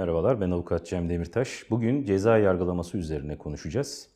Merhabalar, ben avukat Cem Demirtaş. Bugün ceza yargılaması üzerine konuşacağız.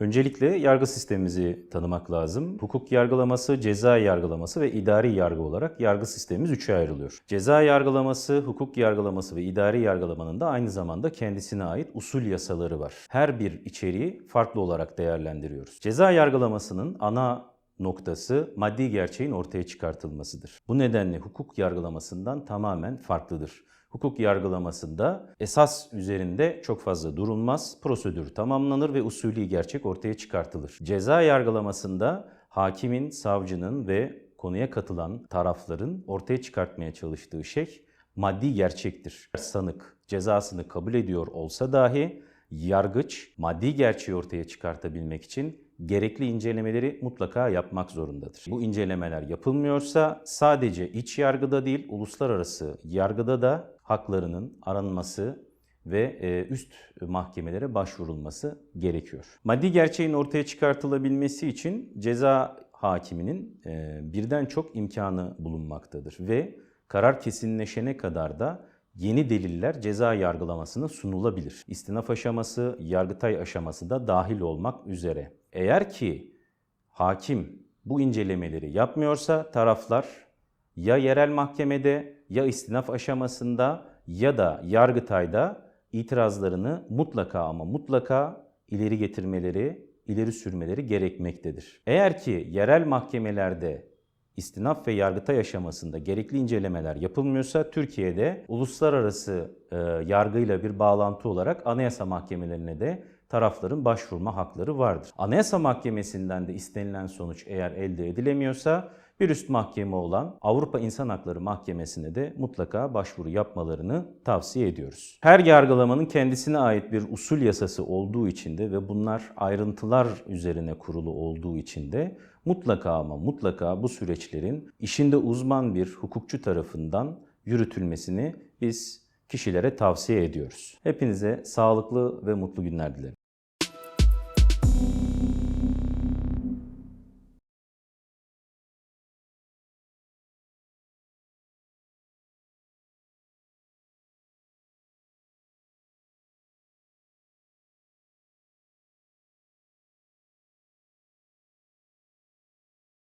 Öncelikle yargı sistemimizi tanımak lazım. Hukuk yargılaması, ceza yargılaması ve idari yargı olarak yargı sistemimiz üçe ayrılıyor. Ceza yargılaması, hukuk yargılaması ve idari yargılamanın da aynı zamanda kendisine ait usul yasaları var. Her bir içeriği farklı olarak değerlendiriyoruz. Ceza yargılamasının ana noktası maddi gerçeğin ortaya çıkartılmasıdır. Bu nedenle hukuk yargılamasından tamamen farklıdır. Hukuk yargılamasında esas üzerinde çok fazla durulmaz, prosedür tamamlanır ve usulü gerçek ortaya çıkartılır. Ceza yargılamasında hakimin, savcının ve konuya katılan tarafların ortaya çıkartmaya çalıştığı şey maddi gerçektir. Sanık cezasını kabul ediyor olsa dahi yargıç maddi gerçeği ortaya çıkartabilmek için gerekli incelemeleri mutlaka yapmak zorundadır. Bu incelemeler yapılmıyorsa sadece iç yargıda değil uluslararası yargıda da haklarının aranması ve e, üst mahkemelere başvurulması gerekiyor. Maddi gerçeğin ortaya çıkartılabilmesi için ceza hakiminin e, birden çok imkanı bulunmaktadır ve karar kesinleşene kadar da yeni deliller ceza yargılamasına sunulabilir. İstinaf aşaması, yargıtay aşaması da dahil olmak üzere. Eğer ki hakim bu incelemeleri yapmıyorsa taraflar ya yerel mahkemede ya istinaf aşamasında ya da yargıtayda itirazlarını mutlaka ama mutlaka ileri getirmeleri, ileri sürmeleri gerekmektedir. Eğer ki yerel mahkemelerde istinaf ve yargıtay aşamasında gerekli incelemeler yapılmıyorsa Türkiye'de uluslararası e, yargıyla bir bağlantı olarak anayasa mahkemelerine de tarafların başvurma hakları vardır. Anayasa Mahkemesi'nden de istenilen sonuç eğer elde edilemiyorsa bir üst mahkeme olan Avrupa İnsan Hakları Mahkemesi'ne de mutlaka başvuru yapmalarını tavsiye ediyoruz. Her yargılamanın kendisine ait bir usul yasası olduğu için de ve bunlar ayrıntılar üzerine kurulu olduğu için de mutlaka ama mutlaka bu süreçlerin işinde uzman bir hukukçu tarafından yürütülmesini biz kişilere tavsiye ediyoruz. Hepinize sağlıklı ve mutlu günler dilerim.